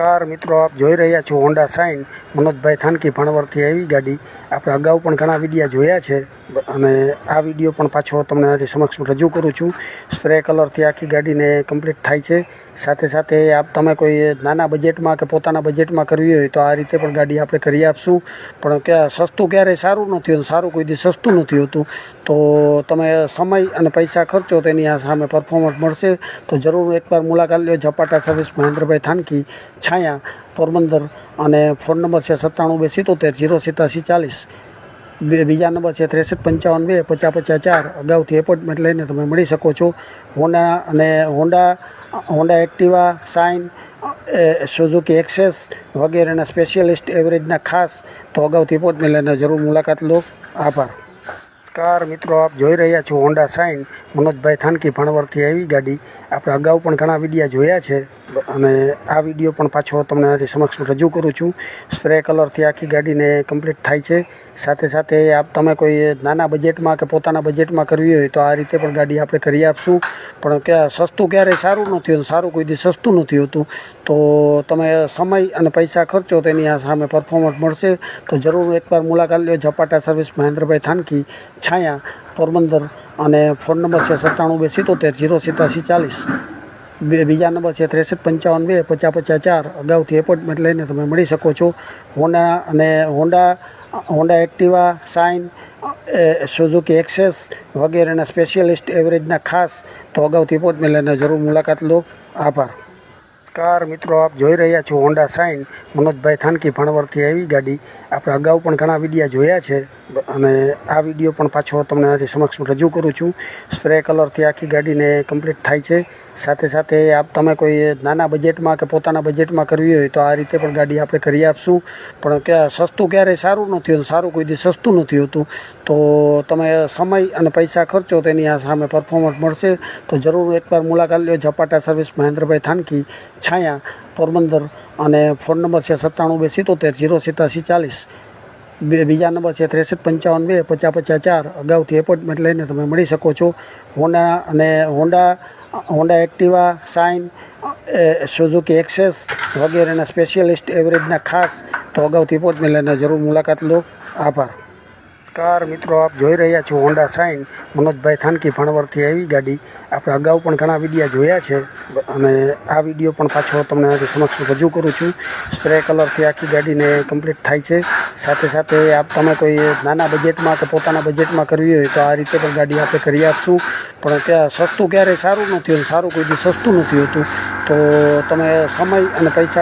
નમસ્કાર, મિત્રો, આપ જોઈ રહ્યા છો હોન્ડા સાઇન. મનોજભાઈ થાનકી ભણવરથી આવી ગાડી. આપણે અગાઉ પણ ઘણા વિડીયા જોયા છે. અને આ વીડિયો પણ પાછો તમને સમક્ષ રજૂ કરું છું. સ્પ્રે કલરથી આખી ગાડીને કમ્પ્લીટ થાય છે. સાથે સાથે આપ તમે કોઈ નાના બજેટમાં કે પોતાના બજેટમાં કરવી હોય તો આ રીતે પણ ગાડી આપણે કરી આપશું. પણ ક્યાં સસ્તું ક્યારેય સારું નથી હોતું સારું કોઈ દી સસ્તું નથી હોતું, તો તમે સમય અને પૈસા ખર્ચો તેની આ સામે પરફોર્મન્સ મળશે. તો જરૂર એકવાર મુલાકાત લ્યો ઝપાટા સર્વિસ મહેન્દ્રભાઈ થાનકી, છાયા, પોરબંદર અને ફોન નંબર છે સત્તાણું બે સિત્તોતેર, જીરો સિત્તાસી ચાલીસ. બીજા નંબર છે ત્રેસઠ પંચાવન બે, પચાસ પચાસ ચાર. અગાઉથી એપોઇન્ટમેન્ટ લઈને તમે મળી શકો છો. હોન્ડા અને Honda Honda Activa shine Suzuki Access વગેરેના સ્પેશિયલિસ્ટ એવરેજના ખાસ તો અગાઉથી એપોઇન્ટમેન્ટ લઈને જરૂર મુલાકાત લો. આભાર. નમસ્કાર મિત્રો, આપ જોઈ રહ્યા છો હોન્ડા સાઇન મનોજભાઈ થાનકી ભણવરથી આવી ગાડી. આપણે અગાઉ પણ ઘણા વિડીયા જોયા છે. અને આ વીડિયો પણ પાછો તમને મારી સમક્ષ રજૂ કરું છું. સ્પ્રે કલરથી આખી ગાડીને કમ્પ્લીટ થાય છે. સાથે સાથે આપ તમે કોઈ નાના બજેટમાં કે પોતાના બજેટમાં કરવી હોય તો આ રીતે પણ ગાડી આપણે કરી આપશું. પણ ક્યાં સસ્તું ક્યારેય સારું નથી હોતું સારું કોઈ દી સસ્તું નથી હોતું, તો તમે સમય અને પૈસા ખર્ચો તેની આ સામે પરફોર્મન્સ મળશે. તો જરૂર એકવાર મુલાકાત લ્યો ઝપાટા સર્વિસ મહેન્દ્રભાઈ થાનકી, છાયા, પોરબંદર અને ફોન નંબર છે સત્તાણું બે સિત્તોતેર જીરો સિત્યાસી ચાલીસ. બીજા નંબર છે ત્રેસઠ પંચાવન બે પચાસ પચાસ ચાર. અગાઉથી એપોઇન્ટમેન્ટ લઈને તમે મળી શકો છો. હોન્ડા અને Honda Honda Activa shine Suzuki Access વગેરેના સ્પેશિયલિસ્ટ એવરેજના ખાસ તો અગાઉથી એપોઇન્ટમેન્ટ લઈને જરૂર મુલાકાત લો. આભાર. નમસ્કાર મિત્રો, આપ જોઈ રહ્યા છો હોન્ડા સાઇન મનોજભાઈ થાનકી ભણવરથી આવી ગાડી. આપણે અગાઉ પણ ઘણા વિડીયા જોયા છે અને આ વીડિયો પણ પાછો તમને સમક્ષ રજૂ કરું છું. સ્પ્રે કલરથી આખી ગાડીને કમ્પ્લીટ થાય છે. સાથે સાથે આપ તમે કોઈ નાના બજેટમાં કે પોતાના બજેટમાં કરવી હોય તો આ રીતે પણ ગાડી આપણે કરી આપશું. પણ ક્યાં સસ્તું ક્યારેય સારું નથી હોતું સારું કોઈ દી સસ્તું નથી હોતું. તો તમે સમય અને પૈસા ખર્ચો તેની સામે પરફોર્મન્સ મળશે. તો જરૂર એકવાર મુલાકાત લ્યો ઝપાટા સર્વિસ મહેન્દ્રભાઈ થાનકી. છાયા, પોરબંદર અને ફોન નંબર છે સત્તાણું બે સિત્તોતેર, જીરો સિત્યાસી ચાલીસ. બે, બીજા નંબર છે ત્રેસઠ પંચાવન બે, પચાસ પચાસ ચાર. અગાઉથી એપોઇન્ટમેન્ટ લઈને તમે મળી શકો છો. હોન્ડા અને Honda Honda Activa shine Suzuki Access વગેરેના સ્પેશિયલિસ્ટ એવરેજના ખાસ તો અગાઉથી એપોઇન્ટમેન્ટ લઈને જરૂર મુલાકાત લો. આભાર. નમસ્કાર મિત્રો, આપ જોઈ રહ્યા છો હોન્ડા સાઇન મનોજભાઈ થાનકી ભણવરથી આવી ગાડી. આપણે અગાઉ પણ ઘણા વિડીયા જોયા છે અને આ વીડિયો પણ પાછો તમને સમક્ષ રજૂ કરું છું. સ્પ્રે કલરથી આખી ગાડીને કમ્પ્લીટ થાય છે. સાથે સાથે આપ તમે કોઈ નાના બજેટમાં કે પોતાના બજેટમાં કરવી હોય તો આ રીતે પણ ગાડી આપણે કરી આપશું. પણ ત્યાં સસ્તું ક્યારેય સારું નથી હોતું, સારું કોઈ સસ્તું નથી હોતું. તો તમે સમય અને પૈસા